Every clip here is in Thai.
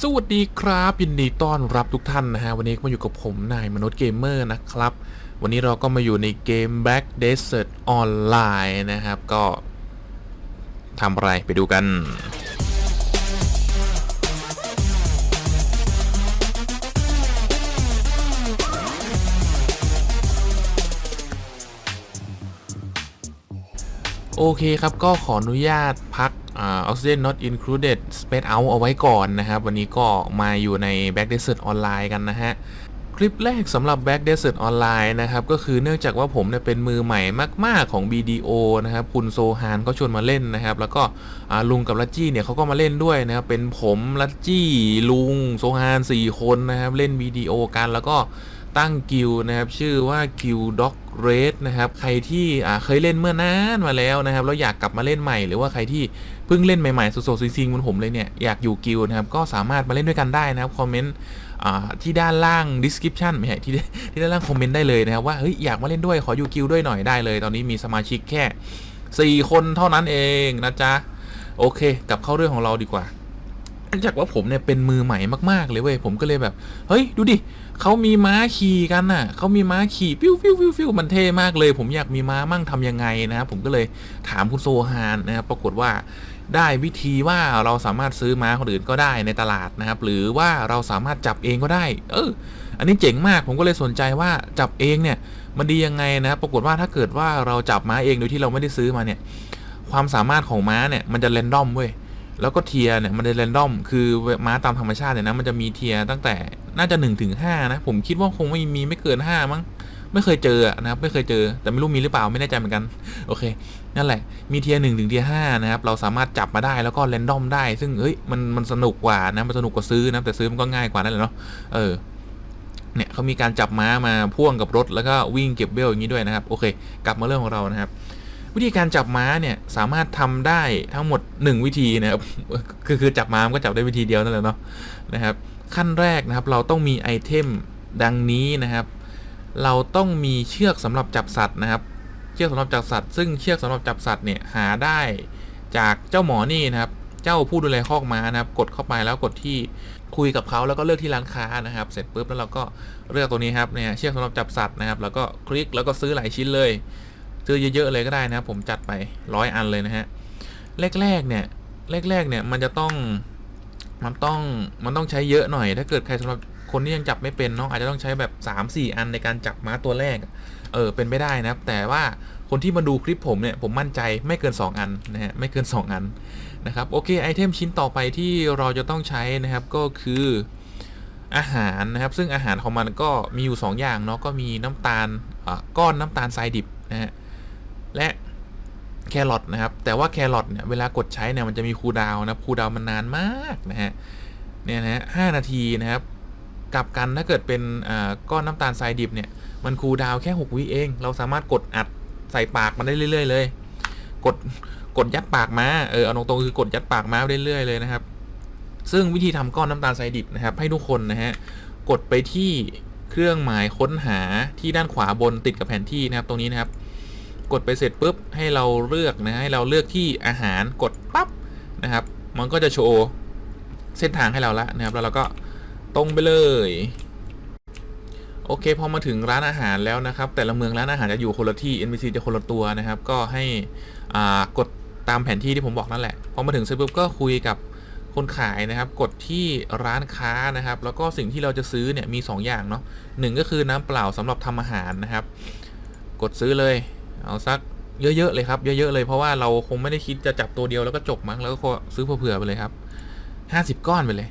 สวัสดีครับยินดีต้อนรับทุกท่านนะฮะ วันนี้ก็มาอยู่กับผมนายมนุษย์เกมเมอร์นะครับ วันนี้เราก็มาอยู่ในเกม Black Desert Online นะครับ ก็ทำอะไรไปดูกันโอเคครับก็ขออนุญาตพัก อ่า Oxygen Not Included Space Out เอาไว้ก่อนนะครับ วันนี้ก็มาอยู่ใน Back Desert Online กันนะฮะ คลิปแรกสำหรับ Back Desert Online นะครับ ก็คือเนื่องจากว่าผมเนี่ยเป็นมือใหม่มาก ๆของ BDO นะครับ คุณโซฮานก็ชวนมาเล่นนะครับ แล้วก็ลุงกับลัจจี้เนี่ยเขาก็มาเล่นด้วยนะครับ เป็นผมลัจจี้ลุงโซฮาน4 คนนะครับ เล่น BDO กันแล้วก็ ตั้งกิลนะครับ ชื่อว่ากิลด็อกเรสนะครับ ใครที่เคยเล่นเมื่อนานมาแล้วนะครับ แล้วอยากกลับมาเล่นใหม่ หรือว่าใครที่เพิ่งเล่นใหม่ๆสดๆซิงๆเหมือนผมเลยเนี่ย อยากอยู่กิลนะครับ ก็สามารถมาเล่นด้วยกันได้นะครับ คอมเมนต์ที่ด้านล่าง description ไม่ใช่ที่ที่ด้านล่างคอมเมนต์ได้เลยนะครับ ว่าเฮ้ยอยากมาเล่นด้วยขออยู่กิลด้วยหน่อยได้เลย ตอนนี้มีสมาชิกแค่ 4 คนเท่านั้นเองนะจ๊ะโอเคกลับเข้าเรื่องของเราดีกว่าจากว่าผมเนี่ยเป็นมือใหม่มากๆเลยเว้ยผมก็เลยแบบ เฮ้ยดูดิ เขามีม้าขี่กันน่ะเขามีม้าขี่ฟิวฟิวฟิวฟิวมันเท่มากเลย ผมอยากมีม้ามั่งทำยังไงนะครับผมก็เลยถามคุณโซฮานนะครับปรากฏว่าได้วิธีว่าเราสามารถซื้อม้าคนอื่นก็ได้ในตลาดนะครับ หรือว่าเราสามารถจับเองก็ได้ เออ อันนี้เจ๋งมากผมก็เลยสนใจว่าจับเองเนี่ยมันดียังไงนะครับปรากฏว่าถ้าเกิดว่าเราจับม้าเองโดยที่เราไม่ได้ซื้อมาเนี่ย ความสามารถของม้าเนี่ยมันจะเรนดอมเว้ย แล้วก็เทียเนี่ยมันจะเรนดอมคือม้าตามธรรมชาติเนี่ยนะมันจะมีเทียตั้งแต่น่าจะ1นถึงหนะผมคิดว่าคงไม่มีไม่เกิน 5 มั้งไม่เคยเจอนะครับไม่เคยเจอแต่ไม่รู้มีหรือเปล่าไม่แน่ใจเหมือนกันโอเคนั่นแหละมีเทียหนึ่งถึงเทียห้านะครับเราสามารถจับมาได้แล้วก็เรนดอมได้ซึ่งเฮ้ยมันมันสนุกกว่านะมันสนุกกว่าซื้อนะแต่ซื้อมันก็ง่ายกว่านั่นแหละเนาะเออเนี่ยเขามีการจับม้ามาพ่วงกับรถแล้วก็วิ่งเก็บเบลอย่างนี้ด้วยนะครับโอเค กลับมาเรื่องของเรานะครับ วิธีการจับม้าเนี่ยสามารถทำได้ทั้งหมด 1 วิธีนะครับคือคือจับม้ามันก็จับได้วิธีเดียวนั่นแหละเนาะนะครับ ขั้นแรกนะครับเราต้องมีไอเทมดังนี้นะครับ เราต้องมีเชือกสำหรับจับสัตว์นะครับ เชือกสำหรับจับสัตว์ซึ่งเชือกสำหรับจับสัตว์เนี่ยหาได้จากเจ้าหมอนี่นะครับ เจ้าผู้ดูแลคอกม้านะครับ กดเข้าไปแล้วกดที่คุยกับเขาแล้วก็เลือกที่ร้านค้านะครับ เสร็จปุ๊บแล้วเราก็เลือกตัวนี้ครับเนี่ยเชือกสำหรับจับสัตว์นะครับ แล้วก็คลิกแล้วก็ซื้อหลายชิ้นเลย ซื้อเยอะๆเลยก็ได้นะครับผมจัดไปร้อยอันเลยนะฮะแรกๆเนี่ยแรกๆเนี่ยมันจะต้องมันต้องมันต้องใช้เยอะหน่อย ถ้าเกิดใครสำหรับคนที่ยังจับไม่เป็นเนาะอาจจะต้องใช้แบบ 3-4 อันในการจับม้าตัวแรก เออเป็นไม่ได้นะครับ แต่ว่าคนที่มาดูคลิปผมเนี่ยผมมั่นใจไม่เกิน 2 อันนะฮะไม่เกิน 2 อันนะครับโอเคไอเทมชิ้นต่อไปที่เราจะต้องใช้นะครับก็คืออาหารนะครับ ซึ่งอาหารของมันก็มีอยู่ 2 อย่างเนาะก็มีน้ำตาลก้อนน้ำตาลทรายดิบนะฮะ และแครอทนะครับ แต่ว่าแครอทเนี่ยเวลากดใช้เนี่ยมันจะมีคูดาวนะคูดาวมันนานมากนะฮะเนี่ยนะฮะห้านาทีนะครับกลับกันถ้าเกิดเป็นก้อนน้ำตาลทรายดิบเนี่ยมันคูดาวแค่6วิเอง เราสามารถกดอัดใส่ปากมันได้เรื่อย ๆ เลย กดกดยัดปากมาเออเอาตรงๆคือกดยัดปากมาเรื่อยๆเลยนะครับ ซึ่งวิธีทำก้อนน้ำตาลทรายดิบนะครับ ให้ทุกคนนะฮะกดไปที่เครื่องหมายค้นหาที่ด้านขวาบนติดกับแผนที่นะครับตรงนี้นะครับ กดไปเสร็จปุ๊บให้เราเลือกนะให้เราเลือกที่อาหารกดปั๊บนะครับ มันก็จะโชว์เส้นทางให้เราละนะครับแล้วเราก็ตรงไปเลยโอเคพอมาถึงร้านอาหารแล้วนะครับ แต่ละเมืองร้านอาหารจะอยู่คนละที่ NPC จะคนละตัวนะครับ ก็ให้กดตามแผนที่ที่ผมบอกนั่นแหละพอมาถึงเสร็จปุ๊บก็คุยกับคนขายนะครับ กดที่ร้านค้านะครับ แล้วก็สิ่งที่เราจะซื้อเนี่ยมี 2 อย่างเนาะหนึ่งก็คือน้ำเปล่าสำหรับทำอาหารนะครับ กดซื้อเลย เอาสักเยอะๆเลยครับ เยอะๆเลยเพราะว่าเราคงไม่ได้คิดจะจับตัวเดียวแล้วก็จบมั้งแล้วก็ซื้อเผื่อๆไปเลยครับห้าสิบก้อนไปเลย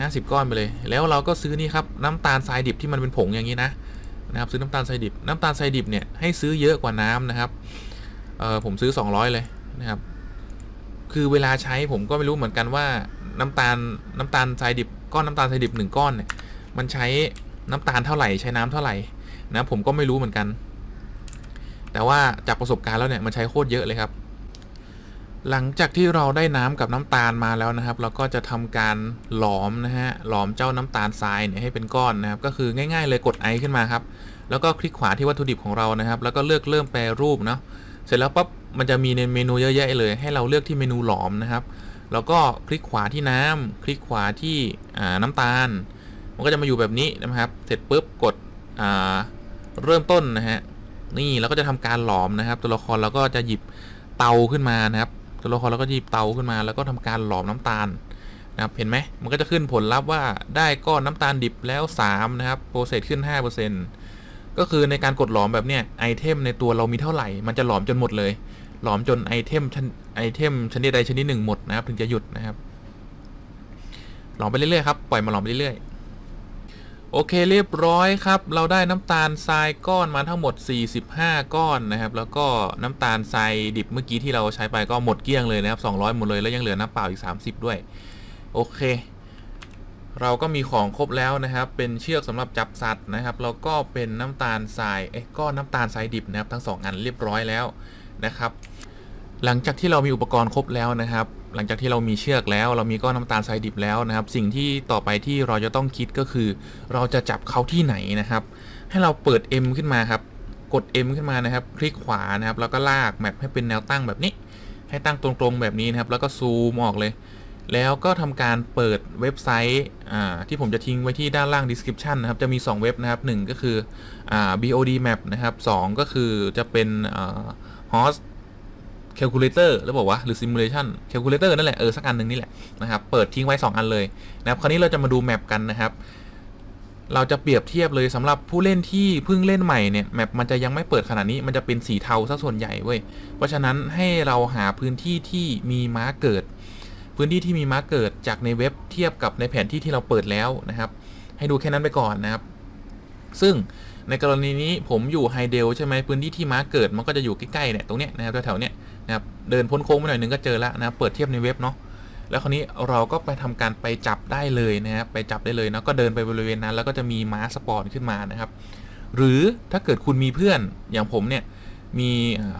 ห้าสิบก้อนไปเลย แล้วเราก็ซื้อนี่ครับน้ำตาลทรายดิบที่มันเป็นผงอย่างนี้นะนะครับซื้อน้ำตาลทรายดิบ น้ำตาลทรายดิบเนี่ยให้ซื้อเยอะกว่าน้ำนะครับเออผมซื้อ 200 เลยนะครับคือเวลาใช้ผมก็ไม่รู้เหมือนกันว่าน้ำตาลน้ำตาลทรายดิบก้อนน้ำตาลทรายดิบหนึ่งก้อนเนี่ยมันใช้น้ำตาลเท่าไหร่ใช้น้ำเท่าไหร่นะผมก็ไม่รู้เหมือนกัน แต่ว่าจากประสบการณ์แล้วเนี่ยมันใช้โคตรเยอะเลยครับ หลังจากที่เราได้น้ำกับน้ำตาลมาแล้วนะครับ เราก็จะทำการหลอมนะฮะหลอมเจ้าน้ำตาลทรายเนี่ยให้เป็นก้อนนะครับ ก็คือง่าย ๆ เลยกดไอขึ้นมาครับ แล้วก็คลิกขวาที่วัตถุดิบของเรานะครับ แล้วก็เลือกเริ่มแปรรูปเนาะเสร็จแล้วปั๊บมันจะมีในเมนูเยอะแยะเลย ให้เราเลือกที่เมนูหลอมนะครับ แล้วก็คลิกขวาที่น้ำคลิกขวาที่น้ำตาล มันก็จะมาอยู่แบบนี้นะครับ เสร็จปุ๊บกดเริ่มต้นนะฮะ นี่เราก็จะทำการหลอมนะครับ ตัวละครเราก็จะหยิบเตาขึ้นมานะครับ ตัวละครเราก็หยิบเตาขึ้นมา แล้วก็ทำการหลอมน้ำตาลนะครับเห็นไหมมันก็จะขึ้นผลลัพธ์ว่าได้ก้อนน้ำตาลดิบแล้ว 3 นะครับโปรเซสขึ้น 5%ก็คือในการกดหลอมแบบเนี้ยไอเทมในตัวเรามีเท่าไหร่ มันจะหลอมจนหมดเลย หลอมจนไอเทมชนไอเทมชนิดใดชนิดหนึ่งหมดนะครับ ถึงจะหยุดนะครับ หลอมไปเรื่อยๆครับปล่อยมาหลอมไปเรื่อยๆ โอเคเรียบร้อยครับ เราได้น้ำตาลทรายก้อนมาทั้งหมด 45 ก้อนนะครับ แล้วก็น้ำตาลทรายดิบเมื่อกี้ที่เราใช้ไปก็หมดเกลี้ยงเลยนะครับ 200 หมดเลยแล้วยังเหลือน้ำเปล่าอีก 30 ด้วย โอเค เราก็มีของครบแล้วนะครับ เป็นเชือกสำหรับจับสัตว์นะครับ แล้วก็เป็นน้ำตาลทรายเอ๊ะก้อนน้ำตาลทรายดิบนะครับ ทั้งสองอันเรียบร้อยแล้วนะครับ หลังจากที่เรามีอุปกรณ์ครบแล้วนะครับ หลังจากที่เรามีเชือกแล้ว เรามีก้อนน้ำตาลทรายดิบแล้วนะครับ สิ่งที่ต่อไปที่เราจะต้องคิดก็คือ เราจะจับเขาที่ไหนนะครับ ให้เราเปิด M ขึ้นมาครับ กด M ขึ้นมานะครับ คลิกขวานะครับ แล้วก็ลากแมปให้เป็นแนวตั้งแบบนี้ ให้ตั้งตรงๆแบบนี้นะครับ แล้วก็ซูมออกเลย แล้วก็ทำการเปิดเว็บไซต์ที่ผมจะทิ้งไว้ที่ด้านล่าง description นะครับ จะมี 2 เว็บนะครับ 1 ก็คืออ BOD Map นะครับ2ก็คือจะเป็น host อ่า host calculator หรือเปล่าหรือ simulation calculator นั่นแหละ เออ สักอันหนึ่งนี่แหละนะครับ เปิดทิ้งไว้ 2 อันเลยนะครับคราวนี้เราจะมาดูแมปกันนะครับ เราจะเปรียบเทียบเลยสำหรับผู้เล่นที่เพิ่งเล่นใหม่เนี่ยแมปมันจะยังไม่เปิดขนาดนี้มันจะเป็นสีเทาซะส่วนใหญ่เว้ยเพราะฉะนั้นให้เราหาพื้นที่ที่มีม้าเกิด พื้นที่ที่มีม้าเกิดจากในเว็บเทียบกับในแผนที่ที่เราเปิดแล้วนะครับ ให้ดูแค่นั้นไปก่อนนะครับ ซึ่งในกรณีนี้ผมอยู่ไฮเดลใช่ไหมพื้นที่ที่ม้าเกิดมันก็จะอยู่ใกล้ๆเนี่ยตรงเนี้ยนะครับแถวๆเนี้ย นะครับเดินพ้นโค้งไปหน่อยนึงก็เจอแล้วนะเปิดเทียบในเว็บเนาะแล้วคราวนี้เราก็ไปทำการไปจับได้เลยนะครับไปจับได้เลยเนาะก็เดินไปบริเวณนั้น แล้วก็จะมีม้าสปอนขึ้นมานะครับ หรือถ้าเกิดคุณมีเพื่อนอย่างผมเนี่ยมี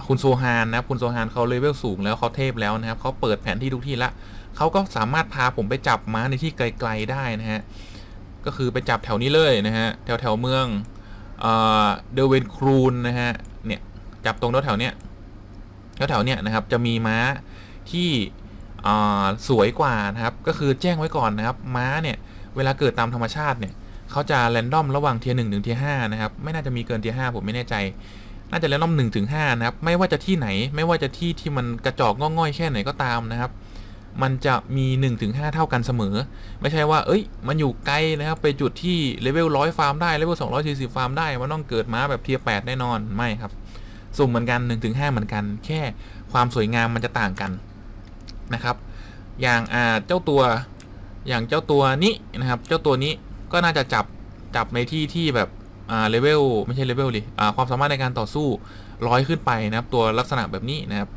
คุณโซฮานนะคุณโซฮานเขาเลเวลสูงแล้วเขาเทพแล้วนะครับเขาเปิดแผนที่ทุกที่ละเขาก็สามารถพาผมไปจับม้าในที่ไกล ๆได้นะฮะก็คือไปจับแถวนี้เลยนะฮะแถวแถวๆเมืองเดเวนครูนนะฮะเนี่ยจับตรงแถวๆเนี้ย แถวๆเนี้ยนะครับจะมีม้าที่สวยกว่านะครับ ก็คือแจ้งไว้ก่อนนะครับ ม้าเนี่ยเวลาเกิดตามธรรมชาติเนี่ยเขาจะแรนดอมระหว่างเทียร์หนึ่งถึงเทียร์ห้านะครับ ไม่น่าจะมีเกินเทียร์ห้าผมไม่แน่ใจ น่าจะแรนดอมหนึ่งถึงห้านะครับ ไม่ว่าจะที่ไหน ไม่ว่าจะที่ที่มันกระจอกง่อยๆแค่ไหนก็ตามนะครับ มันจะมี1-5เท่ากันเสมอ ไม่ใช่ว่า เอ้ย มันอยู่ไกลนะครับ ไปจุดที่เลเวลร้อยฟาร์มได้เลเวล240ฟาร์มได้มันต้องเกิดม้าแบบเทียร์8แน่นอนไม่ครับ สุ่มเหมือนกัน 1-5 เหมือนกัน แค่ความสวยงามมันจะต่างกันนะครับ อย่างอ่าเจ้าตัวอย่างเจ้าตัวนี้นะครับ เจ้าตัวนี้ก็น่าจะจับจับในที่ที่แบบอ่าเลเวลไม่ใช่เลเวลดิอ่าความสามารถในการต่อสู้ร้อยขึ้นไปนะครับ ตัวลักษณะแบบนี้นะครับ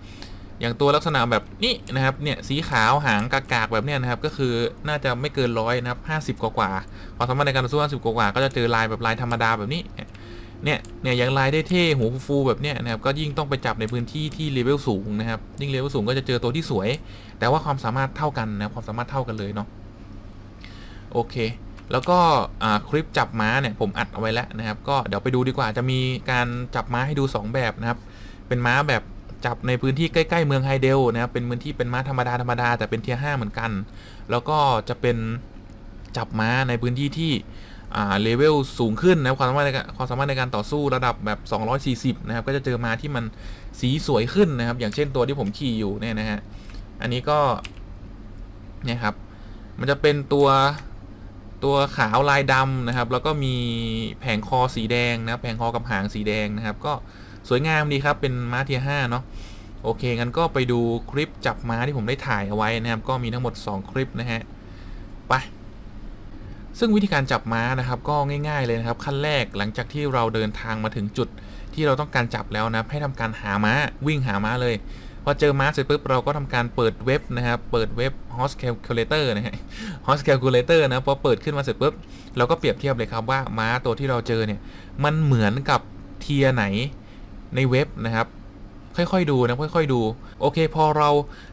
อย่างตัวลักษณะแบบนี้นะครับเนี่ยสีขาวหางกากๆแบบเนี้ยนะครับ ก็คือน่าจะไม่เกินร้อยนะครับห้าสิบกว่าความสามารถในการต่อสู้ห้าสิบกว่าก็จะเจอลายแบบลายธรรมดาแบบนี้ เนี่ยเนี่ยอย่างลายได้เท่หูฟูแบบเนี้ยนะครับก็ยิ่งต้องไปจับในพื้นที่ที่เลเวลสูงนะครับยิ่งเลเวลสูงก็จะเจอตัวที่สวย แต่ว่าความสามารถเท่ากันนะความสามารถเท่ากันเลยเนาะโอเค แล้วก็คลิปจับม้าเนี่ยผมอัดเอาไว้แล้วนะครับ ก็เดี๋ยวไปดูดีกว่าจะมีการจับม้าให้ดู 2 แบบนะครับ เป็นม้าแบบจับในพื้นที่ใกล้ ๆ เมืองไฮเดลนะครับเป็นพื้นที่เป็นม้าธรรมดาธรรมดาแต่เป็นเทียร์ห้าเหมือนกัน แล้วก็จะเป็นจับม้าในพื้นที่ที่ เลเวลสูงขึ้นนะครับความสามารถในการความสามารถในการต่อสู้ระดับแบบ 240 นะครับ ก็จะเจอมาที่มันสีสวยขึ้นนะครับ อย่างเช่นตัวที่ผมขี่อยู่เนี่ยนะฮะอันนี้ก็เนี่ยครับ มันจะเป็นตัวตัวขาวลายดำนะครับ แล้วก็มีแผงคอสีแดงนะแผงคอกับหางสีแดงนะครับ ก็สวยงามดีครับเป็นม้าเทียห้าเนาะโอเคงั้นก็ไปดูคลิปจับม้าที่ผมได้ถ่ายเอาไว้นะครับ ก็มีทั้งหมด 2 คลิปนะฮะไป ซึ่งวิธีการจับม้านะครับก็ง่ายๆเลยนะครับ ขั้นแรกหลังจากที่เราเดินทางมาถึงจุดที่เราต้องการจับแล้วนะให้ทำการหาม้าวิ่งหาม้าเลยพอเจอม้าเสร็จปุ๊บเราก็ทำการเปิดเว็บนะครับเปิดเว็บ host calculator นะฮะ host calculator นะพอเปิดขึ้นมาเสร็จปุ๊บเราก็เปรียบเทียบเลยครับว่าม้าตัวที่เราเจอเนี่ยมันเหมือนกับเทียไหนในเว็บนะครับ ค่อยๆดูนะค่อยๆดู โอเค พอเรา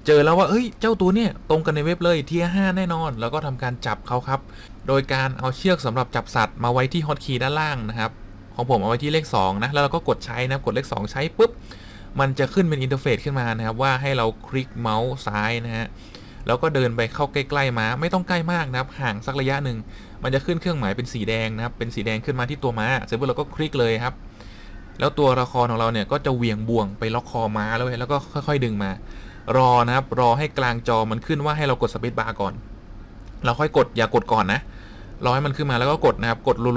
เจอแล้วว่าเอ้ยเจ้าตัวเนี่ยตรงกันในเว็บเลยเทียห้าแน่นอน แล้วก็ทำการจับเขาครับ โดยการเอาเชือกสำหรับจับสัตว์มาไว้ที่ฮอตคีย์ด้านล่างนะครับ ของผมเอาไว้ที่เลข2นะแล้วเราก็กดใช้นะกดเลข 2 ใช้ปุ๊บมันจะขึ้นเป็นอินเทอร์เฟซขึ้นมานะครับว่าให้เราคลิกเมาส์ซ้ายนะฮะแล้วก็เดินไปเข้าใกล้ๆม้าไม่ต้องใกล้มากนะครับห่างสักระยะหนึ่งมันจะขึ้นเครื่องหมายเป็นสีแดงนะครับเป็นสีแดงขึ้นมาที่ตัวม้าเสร็จปุ๊บเราก็คลิกเลยครับ แล้วตัวละครของเราเนี่ยก็จะเวียงบ่วงไปล็อกคอม้าแล้วเว้ยแล้วก็ค่อยๆดึงมา รอนะครับ รอให้กลางจอมันขึ้นว่าให้เรากดสเปซบาร์ก่อน เราค่อยกดอย่ากดก่อนนะรอให้มันขึ้นมาแล้วก็กดนะครับ กดรั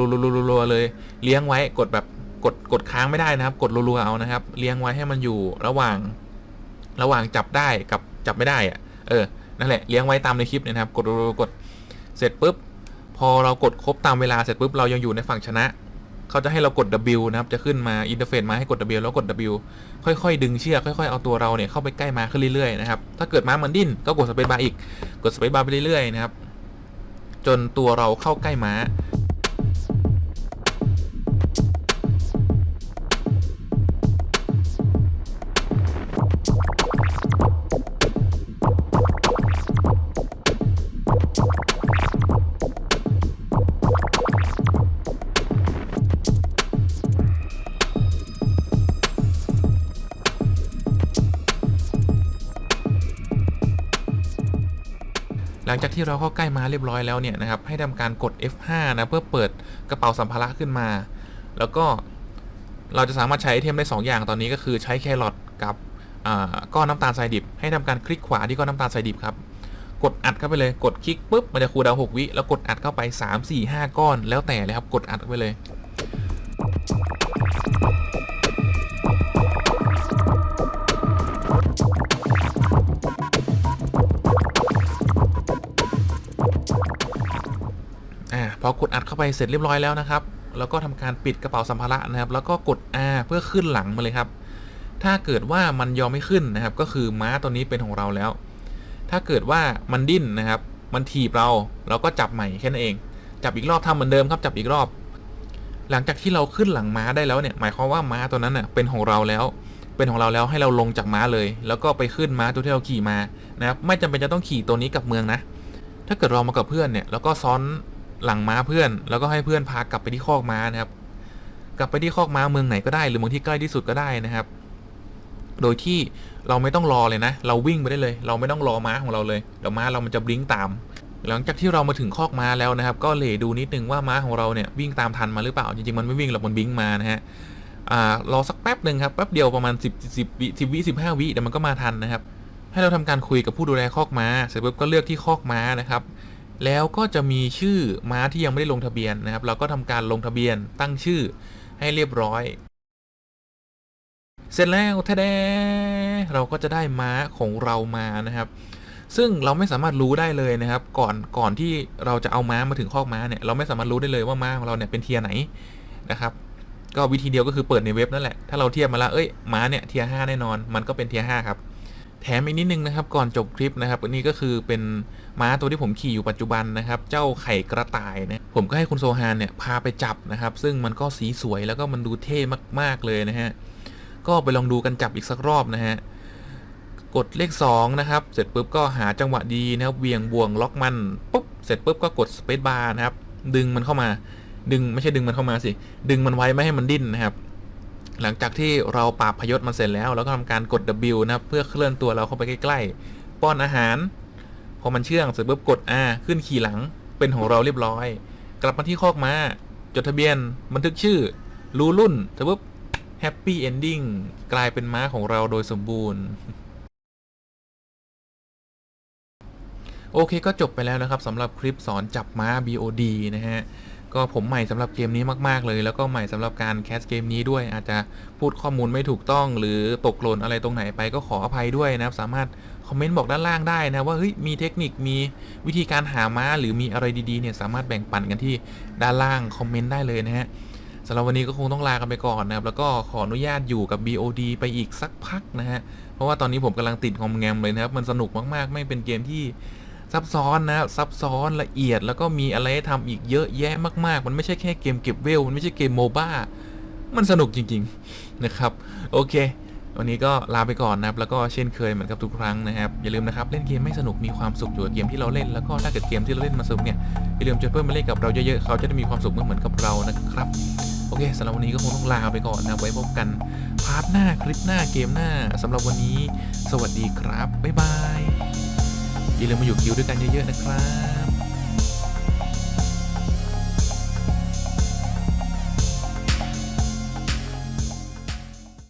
วๆๆๆเลย เลี้ยงไว้กดแบบกดกดค้างไม่ได้นะครับ กดรัวๆเอานะครับ เลี้ยงไว้ให้มันอยู่ระหว่าง ระหว่างจับได้กับจับไม่ได้อะเออนั่นแหละเลี้ยงไว้ตามในคลิปนะครับ กดรัวๆกดเสร็จปุ๊บพอเรากดครบตามเวลาเสร็จปุ๊บเรายังอยู่ในฝั่งชนะ เขาจะให้เรากด W นะครับ จะขึ้นมาอินเทอร์เฟซมาให้กด W แล้วกด W ค่อยๆ ดึงเชือกค่อย ๆ เอาตัวเราเนี่ยเข้าไปใกล้มาขึ้นเรื่อยๆนะครับ ถ้าเกิดม้ามันดิ้นก็กดสเปซบาร์อีก กดสเปซบาร์ไปเรื่อยๆนะครับ จนตัวเราเข้าใกล้ม้า ลังจากที่เราเข้าใกล้มาเรียบร้อยแล้วเนี่ยนะครับให้ทำการกด F5 นะเพื่อเปิดกระเป๋าสัมภาระขึ้นมา แล้วก็เราจะสามารถใช้ไอเทมได้ 2 อย่างตอนนี้ก็คือใช้แครอทกับก้อนน้ำตาลทรายดิบ ให้ทำการคลิกขวาที่ก้อนน้ำตาลทรายดิบครับกดอัดเข้าไปเลยกดคลิกปุ๊บมันจะคูดาวน์6วิแล้วกดอัดเข้าไป 3 4 5 ก้อนแล้วแต่เลยครับกดอัดไปเลย ไปเสร็จเรียบร้อยแล้วนะครับ แล้วก็ทำการปิดกระเป๋าสัมภาระนะครับ แล้วก็กด R เพื่อขึ้นหลังมาเลยครับ ถ้าเกิดว่ามันยอมไม่ขึ้นนะครับ ก็คือม้าตัวนี้เป็นของเราแล้ว ถ้าเกิดว่ามันดิ้นนะครับ มันถีบเราเราก็จับใหม่แค่นั้นเอง จับอีกรอบทำเหมือนเดิมครับ จับอีกรอบ หลังจากที่เราขึ้นหลังม้าได้แล้วเนี่ย หมายความว่าม้าตัวนั้นน่ะเป็นของเราแล้วเป็นของเราแล้วให้เราลงจากม้าเลย แล้วก็ไปขึ้นม้าตัวที่เราขี่มานะครับไม่จำเป็นจะต้องขี่ตัวนี้กลับเมืองนะ ถ้าเกิดเรามากับเพื่อนเนี่ยแล้วก็ซ้อน หลังม้าเพื่อน แล้วก็ให้เพื่อนพากลับไปที่คอกม้านะครับ กลับไปที่คอกม้าเมืองไหนก็ได้หรือเมืองที่ใกล้ที่สุดก็ได้นะครับ โดยที่เราไม่ต้องรอเลยนะ เราวิ่งไปได้เลย เราไม่ต้องรอม้าของเราเลยเดี๋ยวม้าเรามันจะบลิงตาม หลังจากที่เรามาถึงคอกม้าแล้วนะครับ ก็เหลดูนิดนึงว่าม้าของเราเนี่ยวิ่งตามทันมาหรือเปล่าจริงๆมันไม่วิ่งหรอกมันบลิงมานะฮะอ่ารอสักแป๊บหนึ่งครับแป๊บเดียวประมาณ 10 10วิ10วิ15วิเดี๋ยวมันก็มาทันนะครับ ให้เราทำการคุยกับผู้ดูแลคอกม้าเสร็จปุ๊บก็เลือกที่คอกม้านะครับ แล้วก็จะมีชื่อม้าที่ยังไม่ได้ลงทะเบียนนะครับ เราก็ทำการลงทะเบียนตั้งชื่อให้เรียบร้อย เสร็จแล้วแท้ๆเราก็จะได้ม้าของเรามานะครับ ซึ่งเราไม่สามารถรู้ได้เลยนะครับ ก่อนก่อนที่เราจะเอาม้ามาถึงคอกม้าเนี่ยเราไม่สามารถรู้ได้เลยว่าม้าของเราเนี่ยเป็นเทียไหนนะครับก็วิธีเดียวก็คือเปิดในเว็บนั่นแหละ ถ้าเราเทียบมาแล้ว เอ้ย ม้าเนี่ยเทียห้าแน่นอน มันก็เป็นเทียห้าครับ แถมอีกนิดนึงนะครับก่อนจบคลิปนะครับอันนี้ก็คือเป็นม้าตัวที่ผมขี่อยู่ปัจจุบันนะครับ เจ้าไข่กระต่ายนะผมก็ให้คุณโซฮานเนี่ยพาไปจับนะครับ ซึ่งมันก็สีสวยแล้วก็มันดูเท่มาก ๆ เลยนะฮะก็ไปลองดูกันจับอีกสักรอบนะฮะกดเลข2นะครับเสร็จปุ๊บก็หาจังหวะดีนะครับเวียงบ่วงล็อกมันปุ๊บเสร็จปุ๊บก็กดสเปซบาร์นะครับดึงมันเข้ามา ดึงไม่ใช่ดึงมันเข้ามาสิดึงมันไว้ไม่ให้มันดิ้นนะครับ หลังจากที่เราปราบพยศมันเสร็จแล้วเราก็ทำการกด W นะครับเพื่อเคลื่อนตัวเราเข้าไปใกล้ๆป้อนอาหาร พอมันเชื่องเสร็จปุ๊บกด R ขึ้นขี่หลังเป็นของเราเรียบร้อย กลับมาที่คอกม้าจดทะเบียนบันทึกชื่อ รู้รุ่นเสร็จปุ๊บแฮปปี้เอนดิ้งกลายเป็นม้าของเราโดยสมบูรณ์โอเคก็จบไปแล้วนะครับสำหรับคลิปสอนจับม้า BOD นะฮะ ก็ผมใหม่สำหรับเกมนี้มาก ๆ เลย แล้วก็ใหม่สำหรับการแคสเกมนี้ด้วย อาจจะพูดข้อมูลไม่ถูกต้อง หรือตกหล่นอะไรตรงไหนไปก็ขออภัยด้วยนะครับ สามารถคอมเมนต์บอกด้านล่างได้นะว่าเฮ้ยมีเทคนิคมีวิธีการหาม้าหรือมีอะไรดีๆเนี่ยสามารถแบ่งปันกันที่ด้านล่างคอมเมนต์ได้เลยนะฮะสำหรับวันนี้ก็คงต้องลากันไปก่อนนะครับ แล้วก็ขออนุญาตอยู่กับ BOD ไปอีกสักพักนะฮะเพราะว่าตอนนี้ผมกำลังติดงอมแงมเลยนะครับมันสนุกมากๆ ไม่เป็นเกมที่ ซับซ้อนนะซับซ้อนละเอียดแล้วก็มีอะไรให้ทำอีกเยอะแยะมาก ๆ มันไม่ใช่แค่เกมเก็บเวล มันไม่ใช่เกมโมบ้า มันสนุกจริง ๆ นะครับ โอเค วันนี้ก็ลาไปก่อนนะครับ แล้วก็เช่นเคยเหมือนกับทุกครั้งนะครับ อย่าลืมนะครับ เล่นเกมไม่สนุกมีความสุขอยู่กับเกมที่เราเล่น แล้วก็ถ้าเกิดเกมที่เราเล่นมาสนุกเนี่ย อย่าลืมจะเพิ่มมาเล่นกับเราเยอะๆ เขาจะได้มีความสุขเหมือนกับเรานะครับ โอเคสำหรับวันนี้ก็คงต้องลาไปก่อนนะ ไว้พบกันพาร์ทหน้าคลิปหน้าเกมหน้าสำหรับวันนี้ สวัสดีครับบ๊ายบาย อย่าลืมมาอยู่คิวด้วยกันเยอะๆนะครับ